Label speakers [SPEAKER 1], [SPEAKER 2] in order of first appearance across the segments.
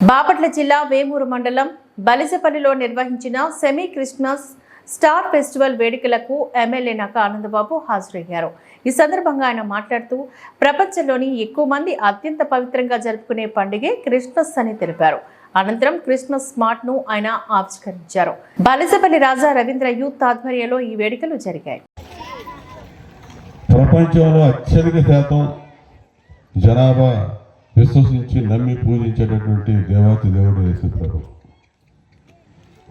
[SPEAKER 1] బాపట్ల జిల్లా వేమూరు మండలం బలిసపల్లిలో నిర్వహించిన సెమీ క్రిస్మస్ స్టార్ ఫెస్టివల్ వేడుకలకు ఎమ్మెల్యే నక ఆనందబాబు హాజరయ్యారు. ఈ సందర్భంగా ఆయన మాట్లాడుతూ ప్రపంచంలోని ఎక్కువ మంది అత్యంత పవిత్రంగా జరుపుకునే పండుగే క్రిస్మస్ అని తెలిపారు. అనంతరం క్రిస్మస్ స్మార్ట్ను ఆయన ఆవిష్కరించారు. బలిసపల్లి రాజా రవీంద్ర యూత్ ఆధ్వర్యంలో ఈ వేడుకలు జరిగాయి.
[SPEAKER 2] ప్రపంచంలో అత్యధిక శాతం జనాభా విశ్వసించి నమ్మి పూజించేటటువంటి దేవాతి దేవుడు యేసుప్రభు.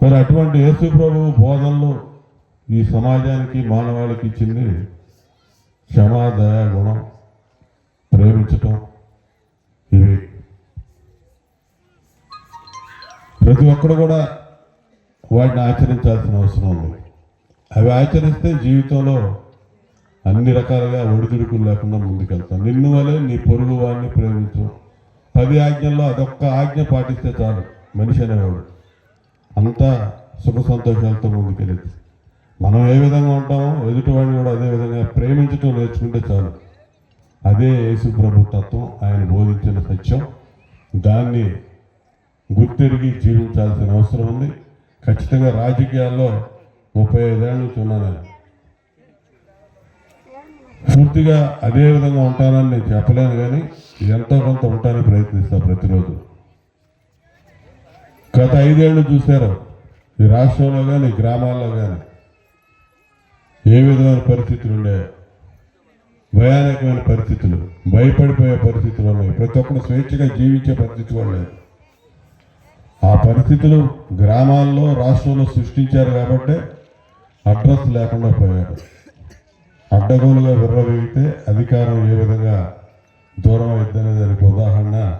[SPEAKER 2] మరి అటువంటి యేసుప్రభు బోధనలు ఈ సమాజానికి మానవాళికి ఇచ్చింది క్షమాదయ గుణం ప్రేమించటం ఇవి. ప్రతి ఒక్కడు కూడా వాటిని ఆచరించాల్సిన అవసరం ఉంది. అవి ఆచరిస్తే జీవితంలో అన్ని రకాలుగా ఒడిదుడుకులు లేకుండా ముందుకెళ్తాం. నిన్ను వలే నీ పొరుగు వాడిని ప్రేమించు. పది ఆజ్ఞల్లో అదొక్క ఆజ్ఞ పాటిస్తే చాలు మనిషి అనేవాడు. అంతా సుఖ సంతోషాలతో ముందుకెళ్ళేది. మనం ఏ విధంగా ఉంటామో ఎదుటివాడిని కూడా అదే విధంగా ప్రేమించటం నేర్చుకుంటే చాలు. అదే యేసు ప్రభు తత్వం ఆయన బోధించిన సత్యం. దాన్ని గుర్తెరిగి జీవించాల్సిన అవసరం ఉంది. ఖచ్చితంగా రాజకీయాల్లో ముప్పై ఐదేళ్ళ నుంచి ఉన్నాను నేను. పూర్తిగా అదే విధంగా ఉంటానని నేను చెప్పలేను కానీ ఎంతో కొంత ఉంటానని ప్రయత్నిస్తాను ప్రతిరోజు. గత ఐదేళ్ళు చూశారు. ఈ రాష్ట్రంలో కానీ గ్రామాల్లో కానీ ఏ విధమైన పరిస్థితులు ఉండే భయానకమైన పరిస్థితులు భయపడిపోయే పరిస్థితులు ఉన్నాయి. ప్రతి ఒక్కరు స్వేచ్ఛగా జీవించే పరిస్థితి కూడా లేదు. ఆ పరిస్థితులు గ్రామాల్లో రాష్ట్రంలో సృష్టించారు కాబట్టి అడ్రస్ లేకుండా పోయారు. అడ్డగోలుగా విర్రవేగితే అధికారం ఏ విధంగా దూరం అయిద్దనే దానికి ఉదాహరణ.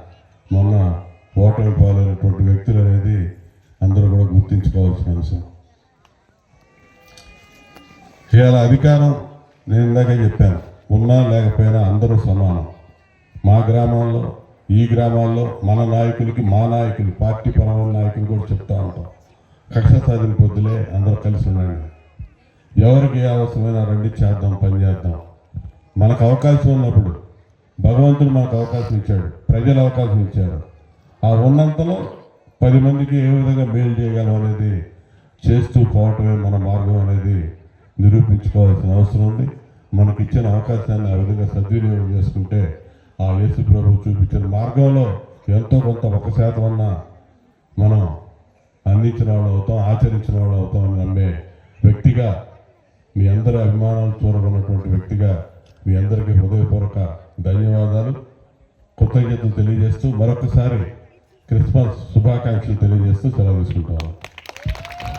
[SPEAKER 2] మొన్న ఓటమి పాలైనటువంటి వ్యక్తులు అనేది అందరూ కూడా గుర్తించుకోవాల్సిన అంశం. ఇవాళ అధికారం నేను ఇందాక చెప్పాను. ఉన్నా లేకపోయినా అందరూ సమానం. మా గ్రామాల్లో ఈ గ్రామాల్లో మన నాయకులకి మా నాయకులు పార్టీ పరమైన నాయకులు కూడా చెప్తా ఉంటాం. కక్ష సాధిన పొద్దులే అందరూ కలిసి ఉండండి. ఎవరికి ఏ అవసరమైనా రండి చేద్దాం పని చేద్దాం. మనకు అవకాశం ఉన్నప్పుడు భగవంతుడు మనకు అవకాశం ఇచ్చాడు ప్రజలు అవకాశం ఇచ్చారు. ఆ ఉన్నంతలో పది మందికి ఏ విధంగా మేలు చేయగలం అనేది చేస్తూ పోవటమే మన మార్గం అనేది నిరూపించుకోవాల్సిన అవసరం ఉంది. మనకి ఇచ్చిన అవకాశాన్ని ఆ విధంగా సద్వినియోగం చేసుకుంటే ఆ యేసు ప్రభు చూపించిన మార్గంలో ఎంతో కొంత ఒక శాతం అన్న మనం అందించిన వాళ్ళు అవుతాం ఆచరించిన వాళ్ళు అవుతాం అని నమ్మే వ్యక్తిగా మీ అందరి అభిమానాలు చూరగొన్నటువంటి వ్యక్తిగా మీ అందరికీ హృదయపూర్వక ధన్యవాదాలు. కృతజ్ఞతలు తెలియజేస్తూ మరొకసారి క్రిస్మస్ శుభాకాంక్షలు తెలియజేస్తూ సెలవు తీసుకుంటాను